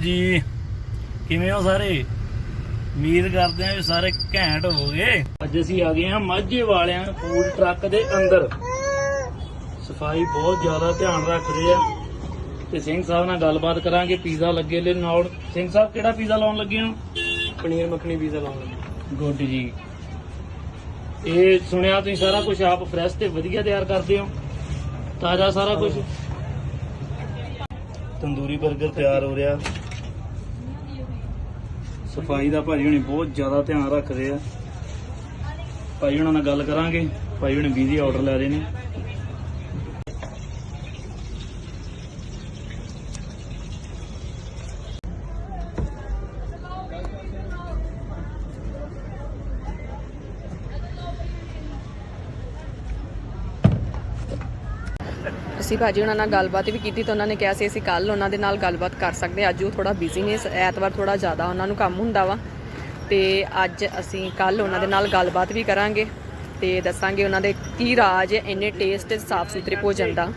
ਜੀ ਕਿਵੇਂ ਹੋ ਸਾਰੇ? ਉਮੀਦ ਕਰਦੇ ਹਾਂ ਵੀ ਸਾਰੇ ਘੈਂਟ ਹੋਵੋਗੇ। ਅੱਜ ਅਸੀਂ ਆ ਗਏ ਹਾਂ ਮਾਝੇ ਵਾਲਿਆਂ ਫੂਡ ਟਰੱਕ ਦੇ ਅੰਦਰ। ਸਫ਼ਾਈ ਬਹੁਤ ਜ਼ਿਆਦਾ ਧਿਆਨ ਰੱਖਦੇ ਆ। ਤੇ ਸਿੰਘ ਸਾਹਿਬ ਨਾਲ ਗੱਲਬਾਤ ਕਰਾਂਗੇ ਪੀਜ਼ਾ ਲੱਗੇ ਲੈ ਨਾਲ। ਸਿੰਘ ਸਾਹਿਬ ਕਿਹੜਾ ਪੀਜ਼ਾ ਲਾਉਣ ਲੱਗੇ ਹੋ? ਪਨੀਰ ਮੱਖਣੀ ਪੀਜ਼ਾ ਲਾਉਂਗਾ ਗੁੱਡ ਜੀ। ਇਹ ਸੁਣਿਆ ਤੁਸੀਂ ਸਾਰਾ ਕੁਝ ਆਪ ਫਰੈਸ਼ ਤੇ ਵਧੀਆ ਤਿਆਰ ਕਰਦੇ ਹੋ? ਤਾਜ਼ਾ ਸਾਰਾ ਕੁਝ ਤੰਦੂਰੀ 버ਗਰ ਤਿਆਰ ਹੋ ਰਿਹਾ। ਸਫ਼ਾਈ ਦਾ ਭਾਜੀ ਹੁਣੀ ਬਹੁਤ ਜ਼ਿਆਦਾ ਧਿਆਨ ਰੱਖਦੇ ਆ। ਭਾਈ ਹੁਣਾਂ ਨਾਲ ਗੱਲ ਕਰਾਂਗੇ। ਭਾਈ ਹੁਣੇ ਬੀਜ਼ੀ ਆਰਡਰ ਲੈ ਰਹੇ ਨੇ। ਅਸੀਂ ਭਾਜੀ ਉਹਨਾਂ ਨਾਲ ਗੱਲਬਾਤ ਵੀ ਕੀਤੀ ਤਾਂ ਉਹਨਾਂ ਨੇ ਕਿਹਾ ਸੀ ਅਸੀਂ ਕੱਲ ਉਹਨਾਂ ਦੇ ਨਾਲ ਗੱਲਬਾਤ ਕਰ ਸਕਦੇ ਅੱਜ ਉਹ ਥੋੜਾ ਬਿਜ਼ੀ ਨੇ ਐਤਵਾਰ ਥੋੜਾ ਜ਼ਿਆਦਾ ਉਹਨਾਂ ਨੂੰ ਕੰਮ ਹੁੰਦਾ ਵਾ। ਤੇ ਅੱਜ ਅਸੀਂ ਕੱਲ ਉਹਨਾਂ ਦੇ ਨਾਲ ਗੱਲਬਾਤ ਵੀ ਕਰਾਂਗੇ ਤੇ ਦੱਸਾਂਗੇ ਉਹਨਾਂ ਦੇ ਕੀ ਰਾਜ ਹੈ, ਇੰਨੇ ਟੇਸਟ ਸਾਫ਼ ਸੁਥਰੇ ਭੋਜਨ ਦਾ।